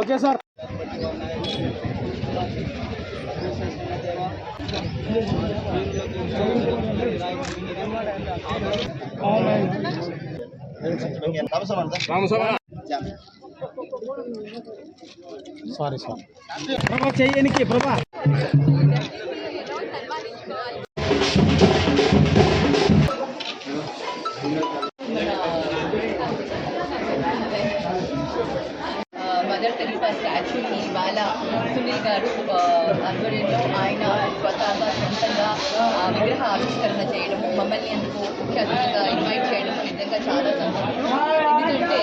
Okay sir. Sorry sir. ప్రభా చెయ్యనికి ప్రభా. Mother Teresa స్టాచ్యూని ఇవాళ సునీల్ గారు ఆధ్వర్యంలో ఆయన స్వతహాగా సొంతంగా విగ్రహ ఆవిష్కరణ చేయడం మమ్మల్ని అందుకు ముఖ్య అతిథిగా ఇన్వైట్ చేయడం నిజంగా చాలా సంతోషం. ఎందుకంటే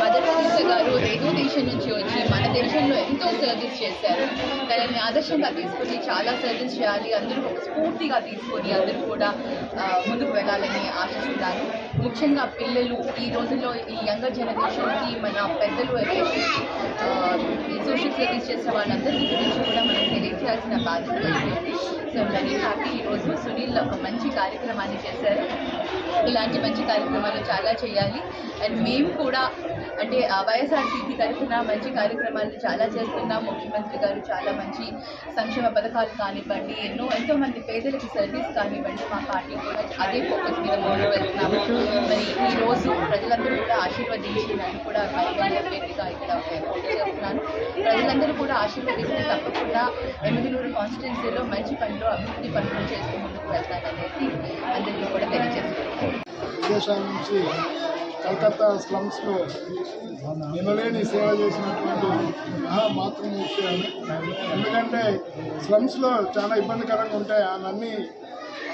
మదర్ తెరీసా గారు ఏదో దేశం నుంచి వచ్చి మన దేశంలో ఎంతో సర్వీస్ చేశారు. తనని ఆదర్శంగా తీసుకొని చాలా సర్వీస్ చేయాలి అందరూ ఒక స్ఫూర్తిగా తీసుకొని అందరూ కూడా ముందుకు వెళ్ళాలని ఆశిస్తున్నాను. ముఖ్యంగా పిల్లలు ఈ రోజుల్లో ఈ యంగర్ జనరేషన్కి మన పెద్దలు ఎవరైతే సోషల్ సర్వీస్ చేసిన వాళ్ళందరికీ గురించి కూడా మనం తెలియజేయాల్సిన బాధ్యత ఉంది. సో వెరీ హ్యాపీ ఈరోజు సునీల్ ఒక మంచి కార్యక్రమాన్ని చేశారు. ఇలాంటి మంచి కార్యక్రమాలు చాలా చేయాలి. అండ్ మేము కూడా అంటే ఆ వైఎస్ఆర్సీపీ తరఫున మంచి కార్యక్రమాలు చాలా చేస్తున్నాం. ముఖ్యమంత్రి గారు చాలా మంచి సంక్షేమ పథకాలు కానివ్వండి ఎన్నో ఎంతో మంది పేదలకి సర్వీస్ కానివ్వండి మా పార్టీ కూడా అదే ఫోకస్ మీద ముందు వెళ్తున్నాము. మరి ఈ రోజు ప్రజలందరూ కూడా ఆశీర్వదించి నన్ను కూడా ఎమ్మెల్యే అభ్యర్థిగా ఇక్కడ పోటీ చేస్తున్నాను. ప్రజలందరూ కూడా ఆశీర్వదిస్తే తప్పకుండా ఎమ్మిదిలూరు కాన్స్టిట్యున్సీలో మంచి పనులు అభివృద్ధి పనులు చేస్తూ ముందుకు వెళ్తాననేసి అందరికీ కూడా తెలియజేస్తున్నాను. విదేశాల నుంచి కలకత్తా స్లమ్స్లో నిలలేని సేవ చేసినటువంటి మహామాతృమూర్తి ఆమె. ఎందుకంటే స్లమ్స్లో చాలా ఇబ్బందికరంగా ఉంటాయి. అవన్నీ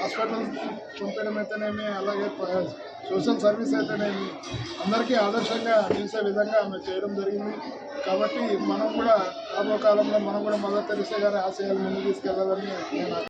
హాస్పిటల్స్ పంపడం అయితేనేమి అలాగే సోషల్ సర్వీస్ అయితేనేమి అందరికీ ఆదర్శంగా నిలిచే విధంగా ఆమె చేయడం జరిగింది. కాబట్టి మనం కూడా రాబో కాలంలో మనం కూడా మదర్ తెరిసే గారి ఆశయాలు ముందు తీసుకెళ్ళాలని నేను